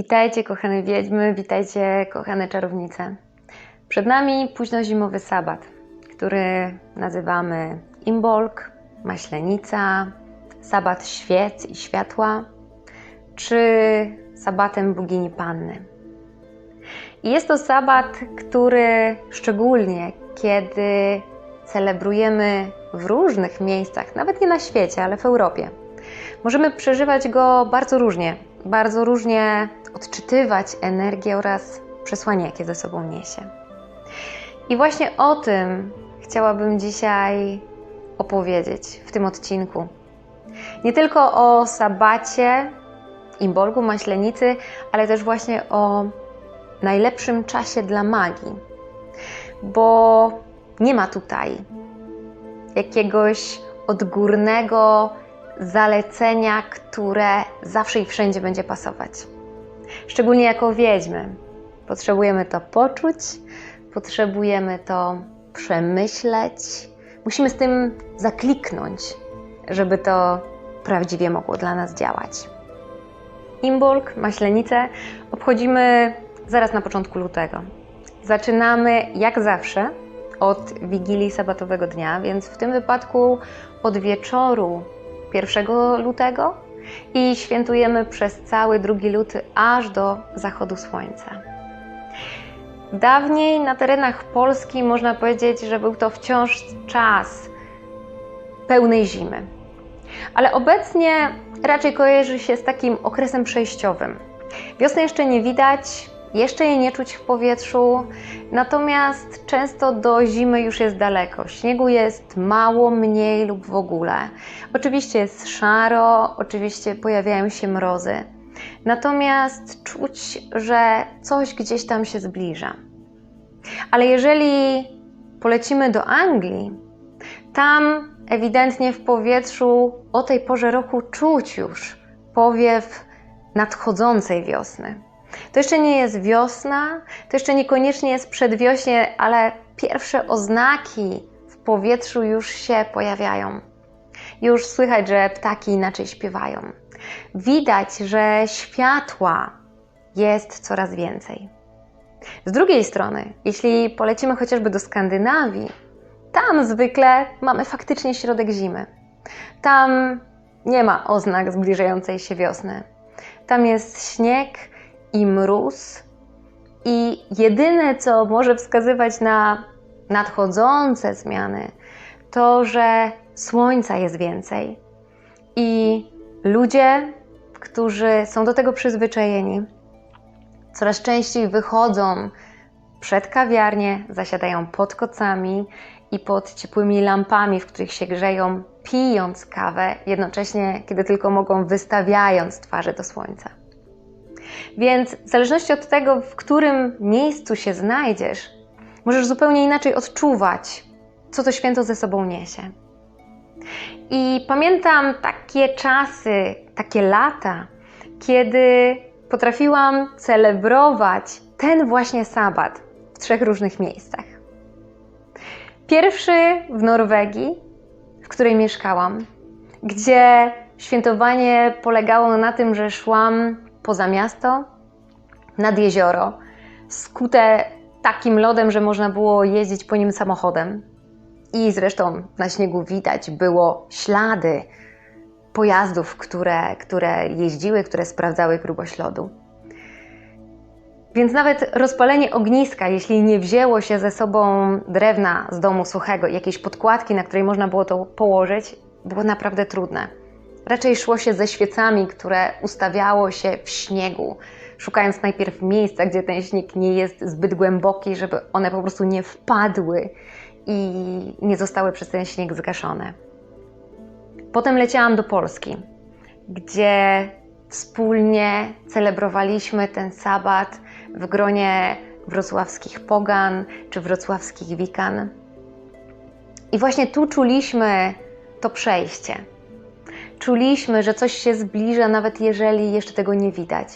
Witajcie, kochane wiedźmy, witajcie, kochane czarownice. Przed nami późnozimowy sabat, który nazywamy Imbolg, Maślenica, sabat świec i światła, czy sabatem bogini Panny. I jest to sabat, który szczególnie kiedy celebrujemy w różnych miejscach, nawet nie na świecie, ale w Europie, możemy przeżywać go bardzo różnie, bardzo różnie odczytywać energię oraz przesłanie, jakie ze sobą niesie. I właśnie o tym chciałabym dzisiaj opowiedzieć w tym odcinku. Nie tylko o sabacie, imbolgu, maślenicy, ale też właśnie o najlepszym czasie dla magii. Bo nie ma tutaj jakiegoś odgórnego zalecenia, które zawsze i wszędzie będzie pasować. Szczególnie jako wiedźmy. Potrzebujemy to poczuć, potrzebujemy to przemyśleć. Musimy z tym zakliknąć, żeby to prawdziwie mogło dla nas działać. Imbolg, Maślenicę obchodzimy zaraz na początku lutego. Zaczynamy jak zawsze od Wigilii Sabatowego Dnia, więc w tym wypadku od wieczoru 1 lutego i świętujemy przez cały 2 luty aż do zachodu słońca. Dawniej na terenach Polski można powiedzieć, że był to wciąż czas pełnej zimy. Ale obecnie raczej kojarzy się z takim okresem przejściowym. Wiosny jeszcze nie widać, jeszcze jej nie czuć w powietrzu, natomiast często do zimy już jest daleko. Śniegu jest mało, mniej lub w ogóle. Oczywiście jest szaro, oczywiście pojawiają się mrozy. Natomiast czuć, że coś gdzieś tam się zbliża. Ale jeżeli polecimy do Anglii, tam ewidentnie w powietrzu o tej porze roku czuć już powiew nadchodzącej wiosny. To jeszcze nie jest wiosna, to jeszcze niekoniecznie jest przedwiośnie, ale pierwsze oznaki w powietrzu już się pojawiają. Już słychać, że ptaki inaczej śpiewają. Widać, że światła jest coraz więcej. Z drugiej strony, jeśli polecimy chociażby do Skandynawii, tam zwykle mamy faktycznie środek zimy. Tam nie ma oznak zbliżającej się wiosny. Tam jest śnieg, i mróz. I jedyne, co może wskazywać na nadchodzące zmiany, to, że słońca jest więcej. I ludzie, którzy są do tego przyzwyczajeni, coraz częściej wychodzą przed kawiarnię, zasiadają pod kocami i pod ciepłymi lampami, w których się grzeją, pijąc kawę, jednocześnie, kiedy tylko mogą, wystawiając twarze do słońca. Więc w zależności od tego, w którym miejscu się znajdziesz, możesz zupełnie inaczej odczuwać, co to święto ze sobą niesie. I pamiętam takie czasy, takie lata, kiedy potrafiłam celebrować ten właśnie sabat w trzech różnych miejscach. Pierwszy w Norwegii, w której mieszkałam, gdzie świętowanie polegało na tym, że szłam poza miasto, nad jezioro, skute takim lodem, że można było jeździć po nim samochodem. I zresztą na śniegu widać było ślady pojazdów, które, które jeździły, które sprawdzały grubość lodu. Więc nawet rozpalenie ogniska, jeśli nie wzięło się ze sobą drewna z domu suchego, jakiejś podkładki, na której można było to położyć, było naprawdę trudne. Raczej szło się ze świecami, które ustawiało się w śniegu, szukając najpierw miejsca, gdzie ten śnieg nie jest zbyt głęboki, żeby one po prostu nie wpadły i nie zostały przez ten śnieg zgaszone. Potem leciałam do Polski, gdzie wspólnie celebrowaliśmy ten sabat w gronie wrocławskich pogan czy wrocławskich wikan. I właśnie tu czuliśmy to przejście czuliśmy, że coś się zbliża, nawet jeżeli jeszcze tego nie widać.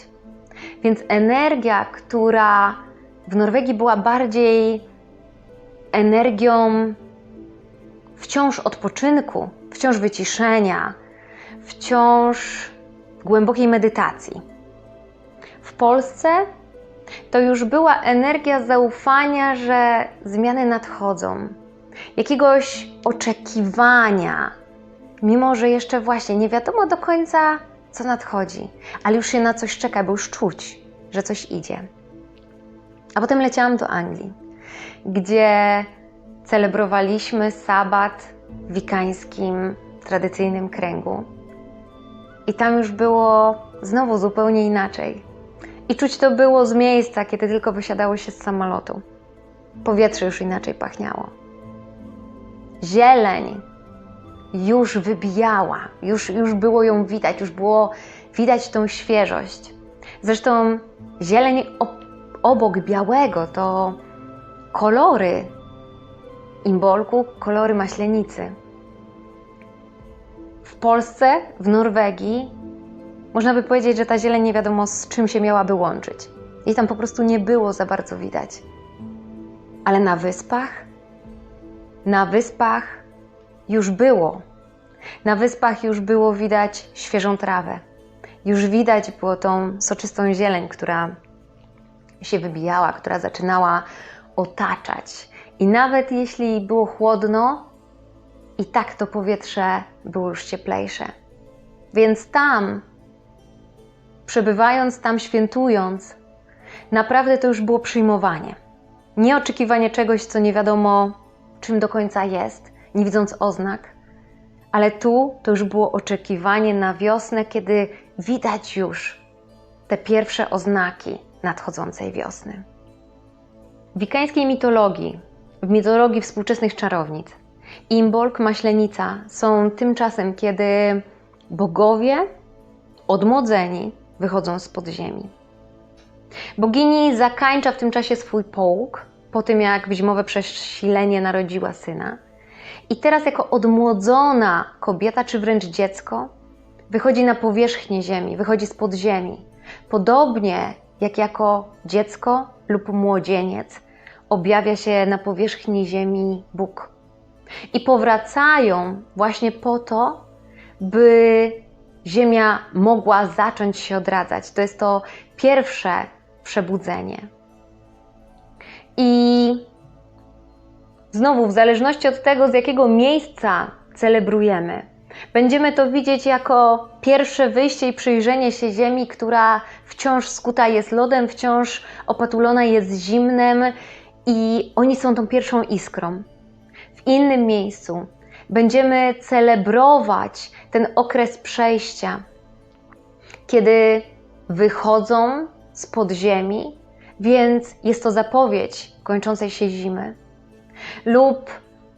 Więc energia, która w Norwegii była bardziej energią wciąż odpoczynku, wciąż wyciszenia, wciąż głębokiej medytacji. w Polsce to już była energia zaufania, że zmiany nadchodzą, jakiegoś oczekiwania, mimo że jeszcze właśnie nie wiadomo do końca, co nadchodzi, ale już się na coś czeka, bo już czuć, że coś idzie. A potem leciałam do Anglii, gdzie celebrowaliśmy sabat w wikańskim, tradycyjnym kręgu. I tam już było znowu zupełnie inaczej. I czuć to było z miejsca, kiedy tylko wysiadało się z samolotu. Powietrze już inaczej pachniało. Zieleń już wybijała, już, już było ją widać, już było widać tą świeżość. Zresztą zieleń obok białego to kolory imbolku, kolory maślenicy. W Polsce, w Norwegii, można by powiedzieć, że ta zieleń nie wiadomo z czym się miałaby łączyć. Jej tam po prostu nie było za bardzo widać. Ale na wyspach, na wyspach już było. Na wyspach już było widać świeżą trawę. Już widać było tą soczystą zieleń, która się wybijała, która zaczynała otaczać. I nawet jeśli było chłodno, i tak to powietrze było już cieplejsze. Więc tam, przebywając tam, świętując, naprawdę to już było przyjmowanie. Nie oczekiwanie czegoś, co nie wiadomo czym do końca jest, nie widząc oznak, ale tu to już było oczekiwanie na wiosnę, kiedy widać już te pierwsze oznaki nadchodzącej wiosny. W wikańskiej mitologii, w mitologii współczesnych czarownic, Imbolg, Maślenica są tymczasem, kiedy bogowie odmłodzeni wychodzą z podziemi. Bogini zakańcza w tym czasie swój połóg, po tym jak w zimowe przesilenie narodziła syna. I teraz, jako odmłodzona kobieta, czy wręcz dziecko, wychodzi na powierzchnię ziemi, wychodzi z podziemi. Podobnie jak jako dziecko lub młodzieniec objawia się na powierzchni ziemi Bóg. I powracają właśnie po to, by ziemia mogła zacząć się odradzać. To jest to pierwsze przebudzenie. I znowu, w zależności od tego, z jakiego miejsca celebrujemy, będziemy to widzieć jako pierwsze wyjście i przyjrzenie się Ziemi, która wciąż skuta jest lodem, wciąż opatulona jest zimnem, i oni są tą pierwszą iskrą. W innym miejscu będziemy celebrować ten okres przejścia, kiedy wychodzą z podziemi, więc jest to zapowiedź kończącej się zimy. Lub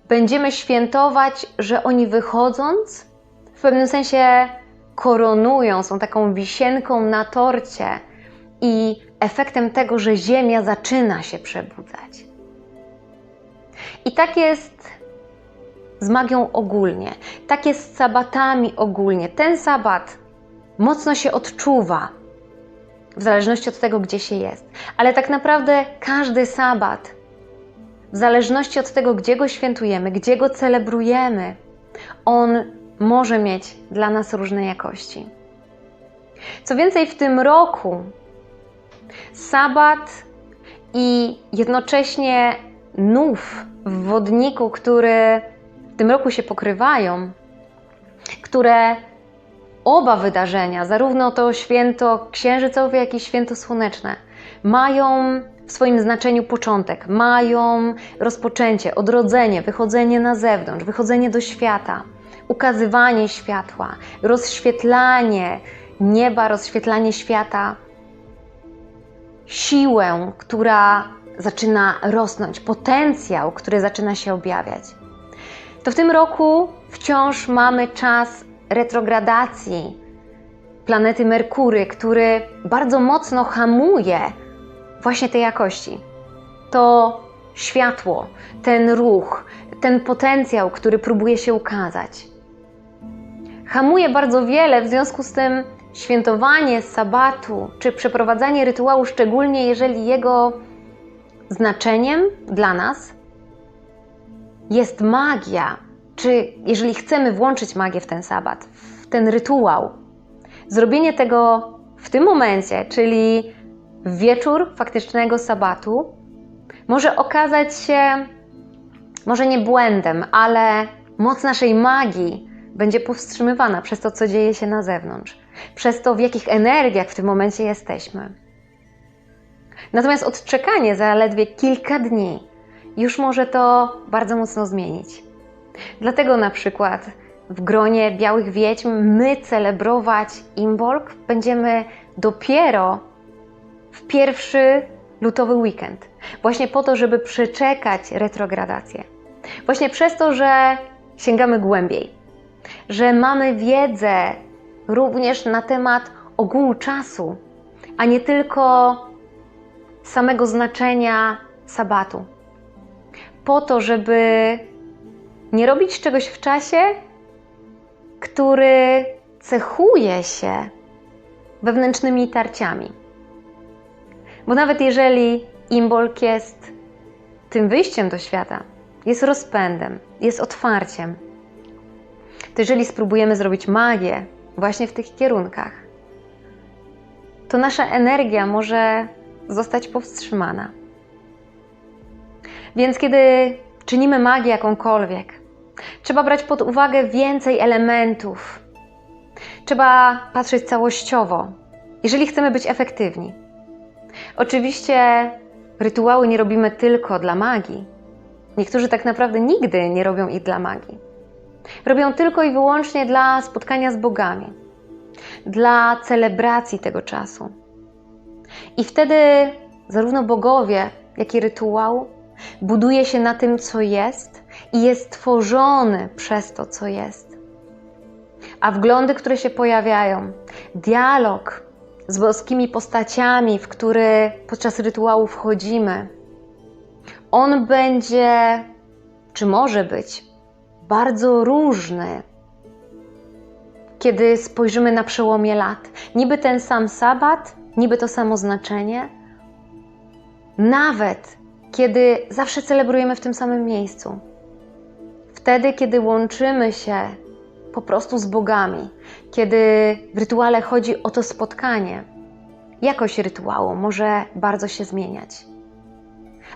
będziemy świętować, że oni wychodząc, w pewnym sensie koronują, są taką wisienką na torcie i efektem tego, że Ziemia zaczyna się przebudzać. I tak jest z magią ogólnie, tak jest z sabatami ogólnie. Ten sabat mocno się odczuwa w zależności od tego, gdzie się jest, ale tak naprawdę każdy sabat, w zależności od tego, gdzie go świętujemy, gdzie go celebrujemy, on może mieć dla nas różne jakości. Co więcej, w tym roku sabat i jednocześnie nów w wodniku, który w tym roku się pokrywają, które oba wydarzenia, zarówno to święto księżycowe, jak i święto słoneczne, mają w swoim znaczeniu początek, mają rozpoczęcie, odrodzenie, wychodzenie na zewnątrz, wychodzenie do świata, ukazywanie światła, rozświetlanie nieba, rozświetlanie świata, siłę, która zaczyna rosnąć, potencjał, który zaczyna się objawiać. To w tym roku wciąż mamy czas retrogradacji planety Merkury, który bardzo mocno hamuje właśnie tej jakości. To światło, ten ruch, ten potencjał, który próbuje się ukazać. Hamuje bardzo wiele, w związku z tym świętowanie sabatu czy przeprowadzanie rytuału, szczególnie jeżeli jego znaczeniem dla nas jest magia, czy jeżeli chcemy włączyć magię w ten sabat, w ten rytuał, zrobienie tego w tym momencie, czyli wieczór faktycznego sabatu może okazać się może nie błędem, ale moc naszej magii będzie powstrzymywana przez to, co dzieje się na zewnątrz, przez to, w jakich energiach w tym momencie jesteśmy. Natomiast odczekanie zaledwie kilka dni już może to bardzo mocno zmienić. Dlatego na przykład w gronie białych wiedźm my celebrować Imbolg będziemy dopiero w pierwszy lutowy weekend. Właśnie po to, żeby przeczekać retrogradację. Właśnie przez to, że sięgamy głębiej, że mamy wiedzę również na temat ogółu czasu, a nie tylko samego znaczenia sabatu. Po to, żeby nie robić czegoś w czasie, który cechuje się wewnętrznymi tarciami. Bo nawet jeżeli Imbolk jest tym wyjściem do świata, jest rozpędem, jest otwarciem, to jeżeli spróbujemy zrobić magię właśnie w tych kierunkach, to nasza energia może zostać powstrzymana. Więc kiedy czynimy magię jakąkolwiek, trzeba brać pod uwagę więcej elementów. Trzeba patrzeć całościowo, jeżeli chcemy być efektywni. Oczywiście rytuały nie robimy tylko dla magii. Niektórzy tak naprawdę nigdy nie robią ich dla magii. Robią tylko i wyłącznie dla spotkania z bogami, dla celebracji tego czasu. I wtedy zarówno bogowie, jak i rytuał buduje się na tym, co jest i jest tworzony przez to, co jest. A wglądy, które się pojawiają, dialog z boskimi postaciami, w który podczas rytuału wchodzimy, on będzie, czy może być, bardzo różny, kiedy spojrzymy na przełomie lat. Niby ten sam sabat, niby to samo znaczenie, nawet kiedy zawsze celebrujemy w tym samym miejscu. Wtedy, kiedy łączymy się po prostu z bogami, kiedy w rytuale chodzi o to spotkanie, jakość rytuału może bardzo się zmieniać.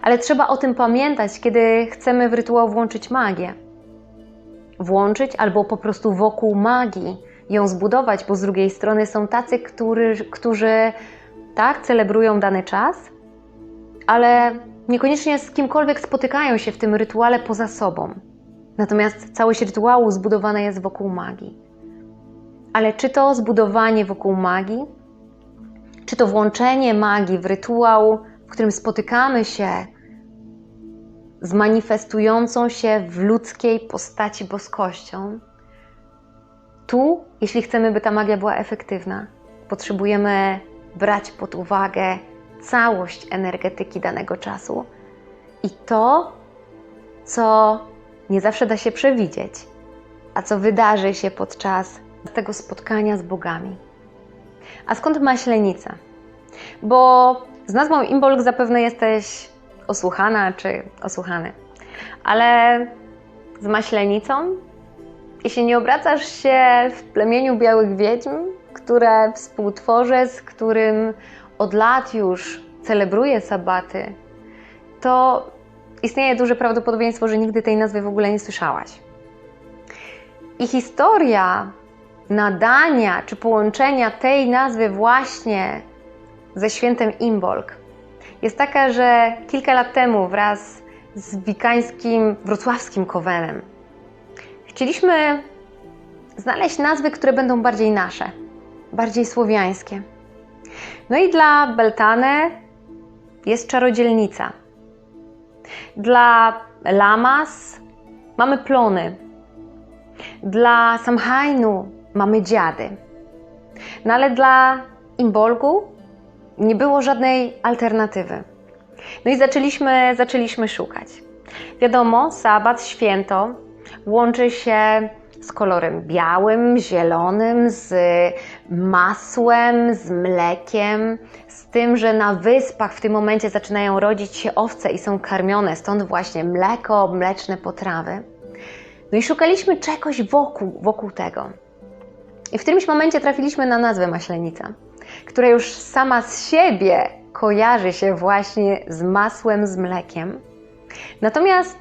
Ale trzeba o tym pamiętać, kiedy chcemy w rytuał włączyć magię. Włączyć albo po prostu wokół magii ją zbudować, bo z drugiej strony są tacy, którzy, którzy tak celebrują dany czas, ale niekoniecznie z kimkolwiek spotykają się w tym rytuale poza sobą. Natomiast całość rytuału zbudowana jest wokół magii. Ale czy to zbudowanie wokół magii, czy to włączenie magii w rytuał, w którym spotykamy się z manifestującą się w ludzkiej postaci boskością, tu, jeśli chcemy, by ta magia była efektywna, potrzebujemy brać pod uwagę całość energetyki danego czasu i to, co nie zawsze da się przewidzieć, a co wydarzy się podczas tego spotkania z bogami. A skąd maślenica? Bo z nazwą Imbolg zapewne jesteś osłuchana czy osłuchany, ale z maślenicą? Jeśli nie obracasz się w plemieniu białych wiedźm, które współtworzę, z którym od lat już celebruję sabaty, to istnieje duże prawdopodobieństwo, że nigdy tej nazwy w ogóle nie słyszałaś. I historia nadania czy połączenia tej nazwy właśnie ze świętem Imbolg jest taka, że kilka lat temu wraz z wikańskim wrocławskim Kowenem chcieliśmy znaleźć nazwy, które będą bardziej nasze, bardziej słowiańskie. No i dla Beltane jest czarodzielnica. Dla Lamas mamy plony. Dla Samhainu mamy dziady. No ale dla Imbolgu nie było żadnej alternatywy. No i zaczęliśmy, zaczęliśmy szukać. Wiadomo, sabat, święto łączy się z kolorem białym, zielonym, z masłem, z mlekiem, z tym, że na wyspach w tym momencie zaczynają rodzić się owce i są karmione, stąd właśnie mleko, mleczne potrawy. No i szukaliśmy czegoś wokół, wokół tego. I w którymś momencie trafiliśmy na nazwę maślenica, która już sama z siebie kojarzy się właśnie z masłem z mlekiem. Natomiast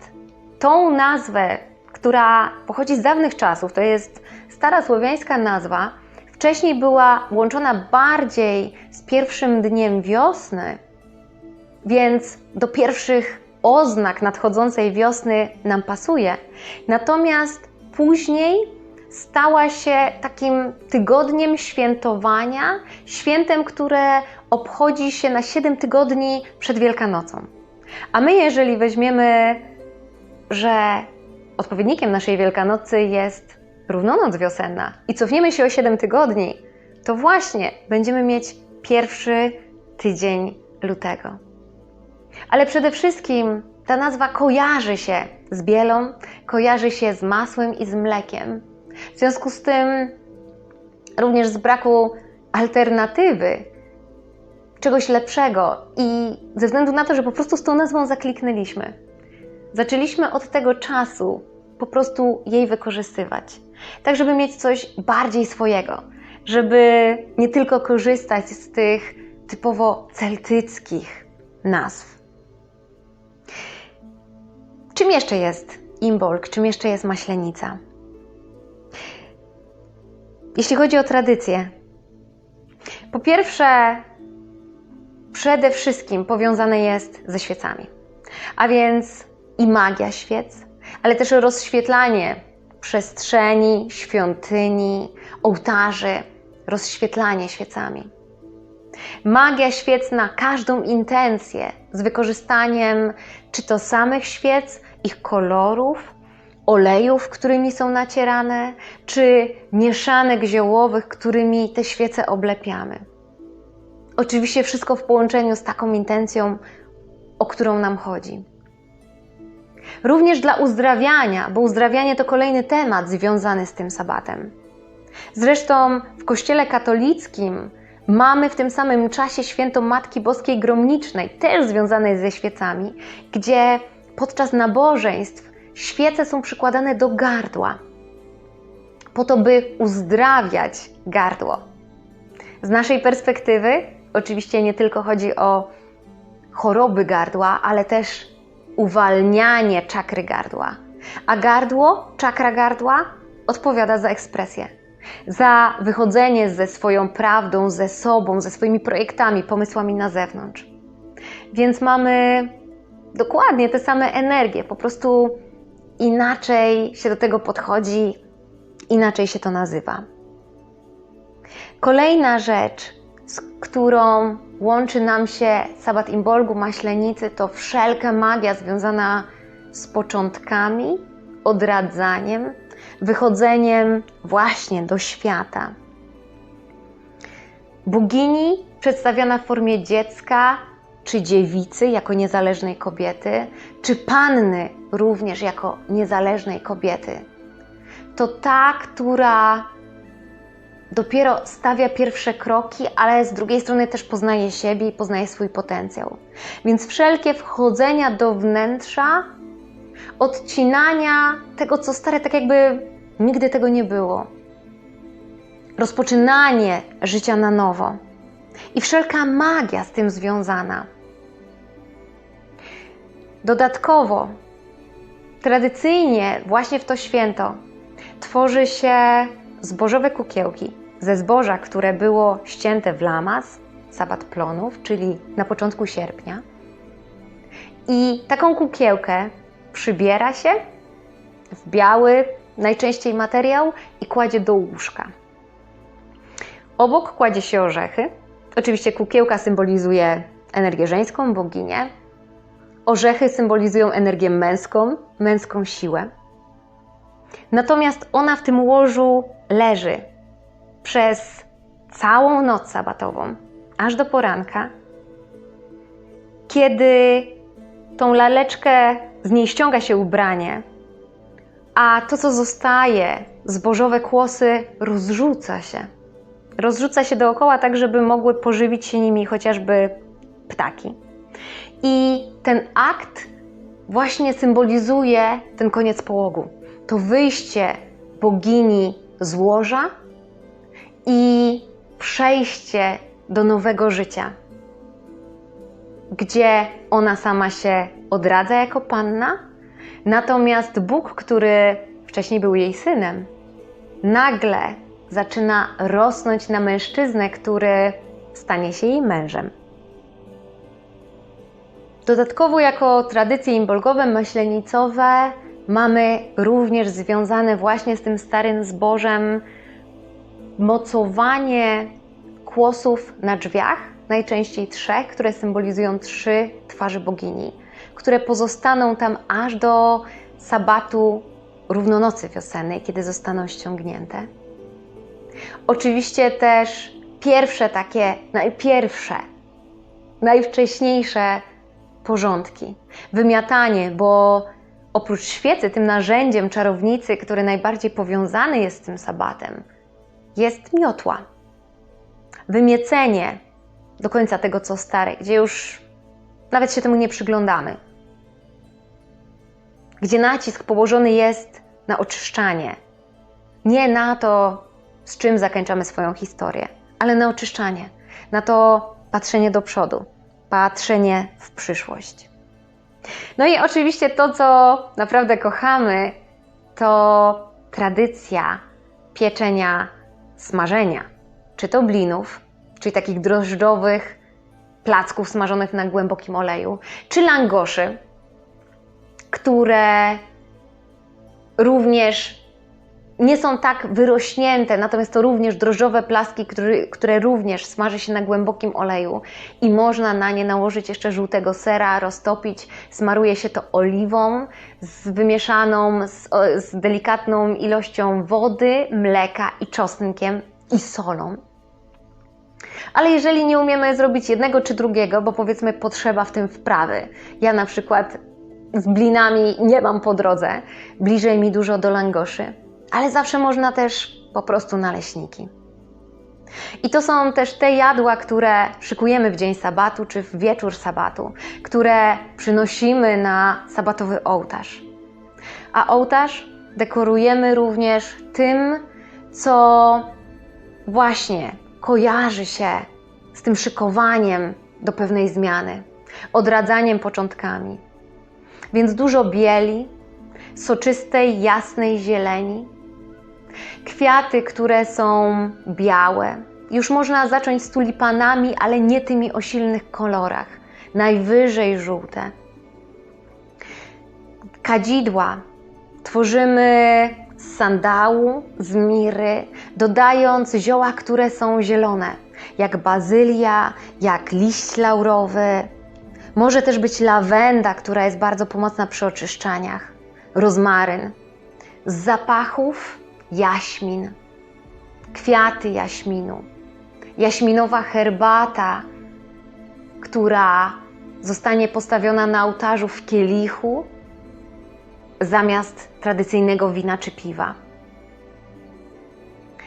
tą nazwę, która pochodzi z dawnych czasów, to jest stara słowiańska nazwa, wcześniej była łączona bardziej z pierwszym dniem wiosny, więc do pierwszych oznak nadchodzącej wiosny nam pasuje. Natomiast później stała się takim tygodniem świętowania, świętem, które obchodzi się na 7 tygodni przed Wielkanocą. A my, jeżeli weźmiemy, że odpowiednikiem naszej Wielkanocy jest równonoc wiosenna i cofniemy się o 7 tygodni, to właśnie będziemy mieć pierwszy tydzień lutego. Ale przede wszystkim ta nazwa kojarzy się z bielą, kojarzy się z masłem i z mlekiem. W związku z tym, również z braku alternatywy, czegoś lepszego i ze względu na to, że po prostu z tą nazwą zakliknęliśmy, zaczęliśmy od tego czasu po prostu jej wykorzystywać. Tak, żeby mieć coś bardziej swojego, żeby nie tylko korzystać z tych typowo celtyckich nazw. Czym jeszcze jest imbolg? Czym jeszcze jest maślenica? Jeśli chodzi o tradycję, po pierwsze, przede wszystkim powiązane jest ze świecami, a więc i magia świec, ale też rozświetlanie przestrzeni, świątyni, ołtarzy, rozświetlanie świecami. Magia świec na każdą intencję z wykorzystaniem czy to samych świec, ich kolorów, olejów, którymi są nacierane, czy mieszanek ziołowych, którymi te świece oblepiamy. Oczywiście wszystko w połączeniu z taką intencją, o którą nam chodzi. Również dla uzdrawiania, bo uzdrawianie to kolejny temat związany z tym sabatem. Zresztą w Kościele katolickim mamy w tym samym czasie święto Matki Boskiej Gromnicznej, też związanej ze świecami, gdzie podczas nabożeństw świece są przykładane do gardła, po to, by uzdrawiać gardło. Z naszej perspektywy, oczywiście nie tylko chodzi o choroby gardła, ale też uwalnianie czakry gardła. A gardło, czakra gardła, odpowiada za ekspresję, za wychodzenie ze swoją prawdą, ze sobą, ze swoimi projektami, pomysłami na zewnątrz. Więc mamy dokładnie te same energie, po prostu inaczej się do tego podchodzi, inaczej się to nazywa. Kolejna rzecz, z którą łączy nam się sabat imbolgu, maślenicy, to wszelka magia związana z początkami, odradzaniem, wychodzeniem właśnie do świata. Bogini przedstawiona w formie dziecka czy dziewicy jako niezależnej kobiety, czy panny również jako niezależnej kobiety. To ta, która dopiero stawia pierwsze kroki, ale z drugiej strony też poznaje siebie i poznaje swój potencjał. Więc wszelkie wchodzenia do wnętrza, odcinania tego, co stare, tak jakby nigdy tego nie było. Rozpoczynanie życia na nowo i wszelka magia z tym związana. Dodatkowo, tradycyjnie, właśnie w to święto, tworzy się zbożowe kukiełki ze zboża, które było ścięte w lamas, sabat plonów, czyli na początku sierpnia. I taką kukiełkę przybiera się w biały, najczęściej materiał i kładzie do łóżka. Obok kładzie się orzechy. Oczywiście kukiełka symbolizuje energię żeńską, boginię. Orzechy symbolizują energię męską, męską siłę. Natomiast ona w tym łożu leży przez całą noc sabatową, aż do poranka, kiedy tą laleczkę z niej ściąga się ubranie, a to, co zostaje, zbożowe kłosy, rozrzuca się. Rozrzuca się dookoła, tak żeby mogły pożywić się nimi chociażby ptaki. I ten akt właśnie symbolizuje ten koniec połogu. To wyjście bogini z łoża i przejście do nowego życia. gdzie ona sama się odradza jako panna, natomiast Bóg, który wcześniej był jej synem, nagle zaczyna rosnąć na mężczyznę, który stanie się jej mężem. Dodatkowo, jako tradycje imbolgowe, maślenicowe, mamy również związane właśnie z tym starym zbożem mocowanie kłosów na drzwiach, najczęściej trzech, które symbolizują trzy twarze bogini, które pozostaną tam aż do sabatu równonocy wiosennej, kiedy zostaną ściągnięte. Oczywiście też pierwsze takie, najpierwsze, najwcześniejsze porządki, wymiatanie, bo oprócz świecy, tym narzędziem czarownicy, który najbardziej powiązany jest z tym sabatem, jest miotła. Wymiecenie do końca tego, co stare, gdzie już nawet się temu nie przyglądamy. Gdzie nacisk położony jest na oczyszczanie. Nie na to, z czym zakończamy swoją historię, ale na oczyszczanie, na to patrzenie do przodu, patrzenie w przyszłość. No i oczywiście to, co naprawdę kochamy, to tradycja pieczenia smażenia. Czy to blinów, czyli takich drożdżowych placków smażonych na głębokim oleju, czy langoszy, które również nie są tak wyrośnięte, natomiast to również drożdżowe plaski, które, które również smaży się na głębokim oleju i można na nie nałożyć jeszcze żółtego sera, roztopić, smaruje się to oliwą z wymieszaną z, z delikatną ilością wody, mleka i czosnkiem i solą. Ale jeżeli nie umiemy zrobić jednego czy drugiego, bo powiedzmy potrzeba w tym wprawy, ja na przykład z blinami nie mam po drodze, bliżej mi dużo do langoszy, ale zawsze można też po prostu naleśniki. I to są też te jadła, które szykujemy w dzień sabatu czy w wieczór sabatu, które przynosimy na sabatowy ołtarz. A ołtarz dekorujemy również tym, co właśnie kojarzy się z tym szykowaniem do pewnej zmiany, odradzaniem początkami. Więc dużo bieli, soczystej, jasnej zieleni, kwiaty, które są białe. Już można zacząć z tulipanami, ale nie tymi o silnych kolorach. Najwyżej żółte. Kadzidła tworzymy z sandału, z miry, dodając zioła, które są zielone, jak bazylia, jak liść laurowy. Może też być lawenda, która jest bardzo pomocna przy oczyszczaniach, rozmaryn. Z zapachów jaśmin, kwiaty jaśminu, jaśminowa herbata, która zostanie postawiona na ołtarzu w kielichu zamiast tradycyjnego wina czy piwa.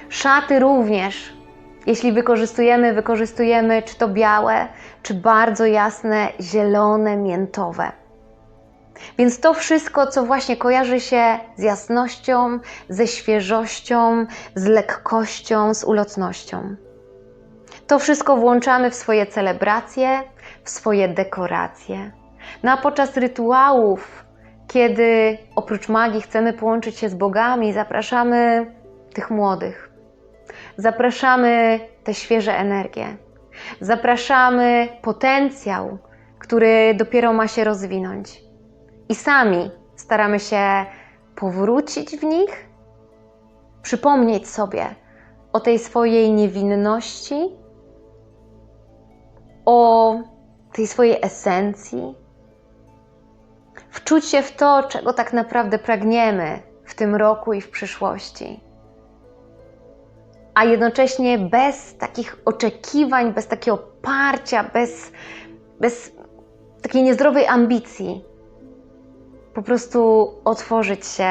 Szaty również, jeśli wykorzystujemy, wykorzystujemy czy to białe, czy bardzo jasne, zielone, miętowe. Więc to wszystko, co właśnie kojarzy się z jasnością, ze świeżością, z lekkością, z ulotnością. To wszystko włączamy w swoje celebracje, w swoje dekoracje. No a podczas rytuałów, kiedy oprócz magii chcemy połączyć się z bogami, zapraszamy tych młodych. Zapraszamy te świeże energie. Zapraszamy potencjał, który dopiero ma się rozwinąć i sami staramy się powrócić w nich, przypomnieć sobie o tej swojej niewinności, o tej swojej esencji, wczuć się w to, czego tak naprawdę pragniemy w tym roku i w przyszłości. A jednocześnie bez takich oczekiwań, bez takiego parcia, bez, bez takiej niezdrowej ambicji, po prostu otworzyć się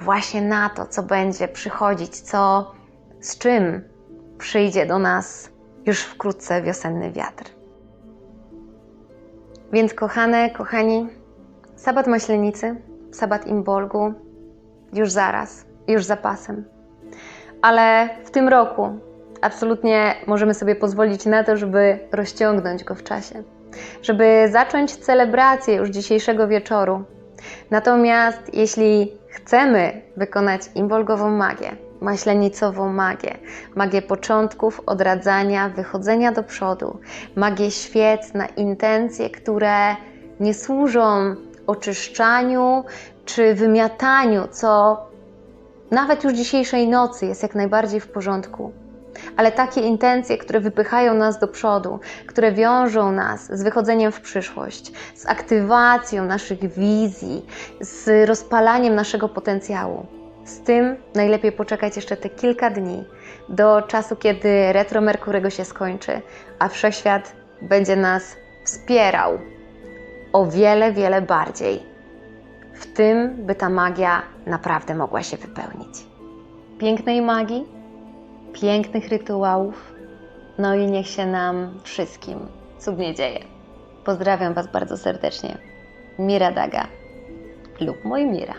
właśnie na to, co będzie przychodzić, co z czym przyjdzie do nas już wkrótce wiosenny wiatr. Więc kochane, kochani, sabat Maślenicy, sabat Imbolgu już zaraz, już za pasem. Ale w tym roku absolutnie możemy sobie pozwolić na to, żeby rozciągnąć go w czasie. żeby zacząć celebrację już dzisiejszego wieczoru. Natomiast jeśli chcemy wykonać imbolgową magię, maślenicową magię, magię początków, odradzania, wychodzenia do przodu, magię świec na intencje, które nie służą oczyszczaniu czy wymiataniu, co nawet już dzisiejszej nocy jest jak najbardziej w porządku. Ale takie intencje, które wypychają nas do przodu, które wiążą nas z wychodzeniem w przyszłość, z aktywacją naszych wizji, z rozpalaniem naszego potencjału. Z tym najlepiej poczekać jeszcze te kilka dni do czasu, kiedy retro Merkurego się skończy, a wszechświat będzie nas wspierał o wiele, wiele bardziej w tym, by ta magia naprawdę mogła się wypełnić. Pięknej magii, pięknych rytuałów, no i niech się nam wszystkim cudnie dzieje. Pozdrawiam Was bardzo serdecznie. Mira Daga lub mój Mira.